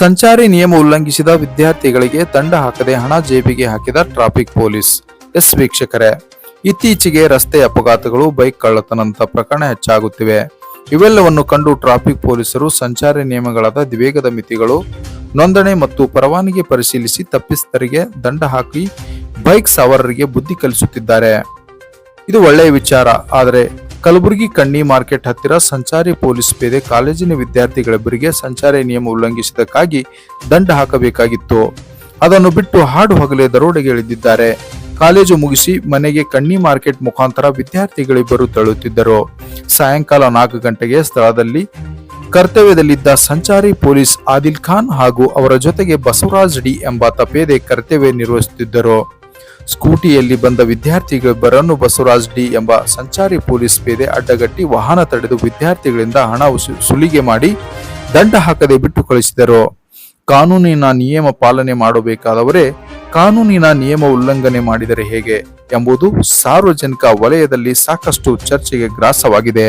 ಸಂಚಾರಿ ನಿಯಮ ಉಲ್ಲಂಘಿಸಿದ ವಿದ್ಯಾರ್ಥಿಗಳಿಗೆ ದಂಡ ಹಾಕದೆ ಹಣ ಜೇಬಿಗೆ ಹಾಕಿದ ಟ್ರಾಫಿಕ್ ಪೊಲೀಸ್. ಎಸ್ ವೀಕ್ಷಕರೇ, ಇತ್ತೀಚೆಗೆ ರಸ್ತೆ ಅಪಘಾತಗಳು ಬೈಕ್ ಕಳ್ಳತನಂತ ಪ್ರಕರಣ ಹೆಚ್ಚಾಗುತ್ತಿವೆ. ಇವೆಲ್ಲವನ್ನು ಕಂಡು ಟ್ರಾಫಿಕ್ ಪೊಲೀಸರು ಸಂಚಾರಿ ನಿಯಮಗಳಾದ ದ್ವೇಗದ ಮಿತಿಗಳು, ನೋಂದಣಿ ಮತ್ತು ಪರವಾನಗಿ ಪರಿಶೀಲಿಸಿ ತಪ್ಪಿಸ್ತರಿಗೆ ದಂಡ ಹಾಕಿ ಬೈಕ್ ಸವಾರರಿಗೆ ಬುದ್ಧಿ ಕಲಿಸುತ್ತಿದ್ದಾರೆ. ಇದು ಒಳ್ಳೆಯ ವಿಚಾರ, ಆದರೆ ಕಲಬುರಗಿ ಕಣ್ಣಿ ಮಾರ್ಕೆಟ್ ಹತ್ತಿರ ಸಂಚಾರಿ ಪೊಲೀಸ್ ಪೇದೆ ಕಾಲೇಜಿನ ವಿದ್ಯಾರ್ಥಿಗಳಿಬ್ಬರಿಗೆ ಸಂಚಾರಿ ನಿಯಮ ಉಲ್ಲಂಘಿಸಿದ್ದಕ್ಕಾಗಿ ದಂಡ ಹಾಕಬೇಕಾಗಿತ್ತು. ಅದನ್ನು ಬಿಟ್ಟು ಹಾಡು ಹಗಲೇ ದರೋಡೆಗೆ ಇಳಿದಿದ್ದಾರೆ. ಕಾಲೇಜು ಮುಗಿಸಿ ಮನೆಗೆ ಕಣ್ಣಿ ಮಾರ್ಕೆಟ್ ಮುಖಾಂತರ ವಿದ್ಯಾರ್ಥಿಗಳಿಬ್ಬರು ತಳ್ಳುತ್ತಿದ್ದರು ಸಾಯಂಕಾಲ ನಾಲ್ಕು ಗಂಟೆಗೆ ಸ್ಥಳದಲ್ಲಿ ಕರ್ತವ್ಯದಲ್ಲಿದ್ದ ಸಂಚಾರಿ ಪೊಲೀಸ್ ಆದಿಲ್ ಖಾನ್ ಹಾಗೂ ಅವರ ಜೊತೆಗೆ ಬಸವರಾಜ್ ಡಿ ಎಂಬಾತ ಪೇದೆ ಕರ್ತವ್ಯ ನಿರ್ವಹಿಸುತ್ತಿದ್ದರು. ಸ್ಕೂಟಿಯಲ್ಲಿ ಬಂದ ವಿದ್ಯಾರ್ಥಿಗಳಿಬ್ಬರನ್ನು ಬಸವರಾಜ್ ಡಿ ಎಂಬ ಸಂಚಾರಿ ಪೊಲೀಸ್ ಪೇದೆ ಅಡ್ಡಗಟ್ಟಿ ವಾಹನ ತಡೆದು ವಿದ್ಯಾರ್ಥಿಗಳಿಂದ ಹಣ ಸುಲಿಗೆ ಮಾಡಿ ದಂಡ ಹಾಕದೆ ಬಿಟ್ಟು ಕಳಿಸಿದರು. ಕಾನೂನಿನ ನಿಯಮ ಪಾಲನೆ ಮಾಡಬೇಕಾದವರೇ ಕಾನೂನಿನ ನಿಯಮ ಉಲ್ಲಂಘನೆ ಮಾಡಿದರೆ ಹೇಗೆ ಎಂಬುದು ಸಾರ್ವಜನಿಕ ವಲಯದಲ್ಲಿ ಸಾಕಷ್ಟು ಚರ್ಚೆಗೆ ಗ್ರಾಸವಾಗಿದೆ.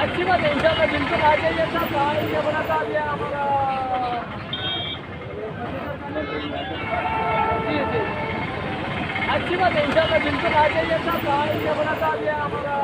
अच्छी बात है, इंशाल्लाह बिल्कुल आ जाइए सब कहाँ बना था ये हमारा अच्छी बात है, इंशाल्लाह बिल्कुल आ जाइए सब कहाँ बना बनाता ये हमारा